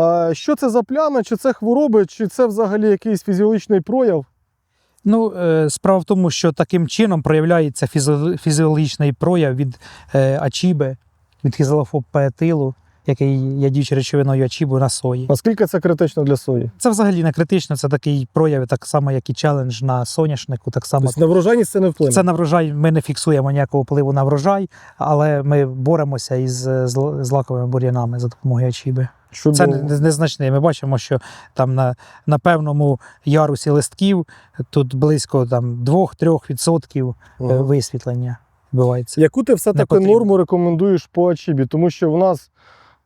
А що це за плями, чи це хвороби, чи це взагалі якийсь фізіологічний прояв? Ну, е, справа в тому, що таким чином проявляється фізіологічний прояв від е, ачіби, від хізелофопетилу, який є діючою речовиною ачібу на сої. Наскільки це критично для сої? Це взагалі не критично, це такий прояв, так само, як і челендж на соняшнику, так само. Тобто на врожайність це не вплине. Це на врожай, ми не фіксуємо ніякого впливу на врожай, але ми боремося із злаковими бур'янами за допомогою ачіби. Чудово. Це не- незначне. Ми бачимо, що там на, на певному ярусі листків тут близько там 2-3% Ага. е, висвітлення відбувається. Яку ти все-таки норму рекомендуєш по ачібі? Тому що в нас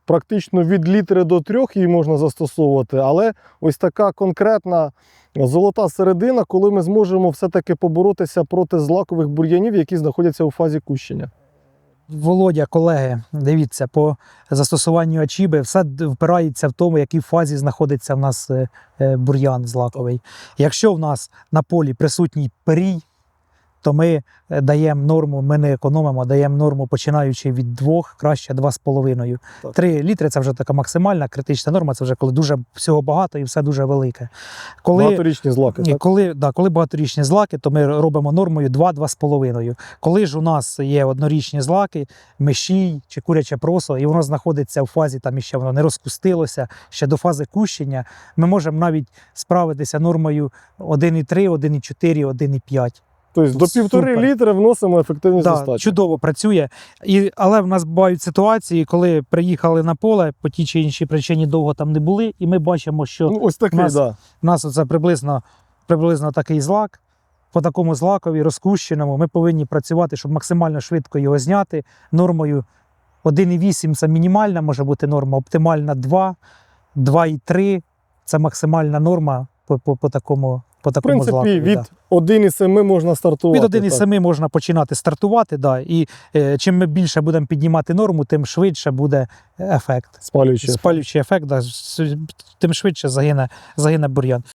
практично від літри до трьох її можна застосовувати, але ось така конкретна золота середина, коли ми зможемо все-таки поборотися проти злакових бур'янів, які знаходяться у фазі кущення. Володя, колеги, дивіться, по застосуванню ачіби все впирається в тому, в якій фазі знаходиться в нас е, е, бур'ян злаковий. Якщо в нас на полі присутній перій, то ми е, даємо норму, ми не економимо, даємо норму починаючи від 2, краще 2,5. Так. 3 літри це вже така максимальна критична норма, це вже коли дуже всього багато і все дуже велике. Коли, Багаторічні злаки. Так? коли, да, коли багаторічні злаки, то ми робимо нормою 2-2,5. Коли ж у нас є однорічні злаки, мишій чи куряче просо, і воно знаходиться в фазі, там іще воно не розкустилося, ще до фази кущення, ми можемо навіть справитися нормою 1,3, 1,4, 1,5. Тобто до Супер. півтори літри вносимо ефективність Да, достатньо. чудово працює. І, але в нас бувають ситуації, коли приїхали на поле, по тій чи іншій причині довго там не були, і ми бачимо, що Ну, ось такий, нас- да. У нас це приблизно, приблизно такий злак. По такому злакові розкущеному ми повинні працювати, щоб максимально швидко його зняти. Нормою 1,8 це мінімальна може бути норма, оптимальна 2, 2,3 це максимальна норма по, по, по такому, по В такому принципі, злакові. від да. 1,7 можна стартувати. Від 1,7 можна починати стартувати. Да, і е, чим ми більше будемо піднімати норму, тим швидше буде ефект. Спалюючий, Спалюючий ефект, да, тим швидше загине, загине бур'ян.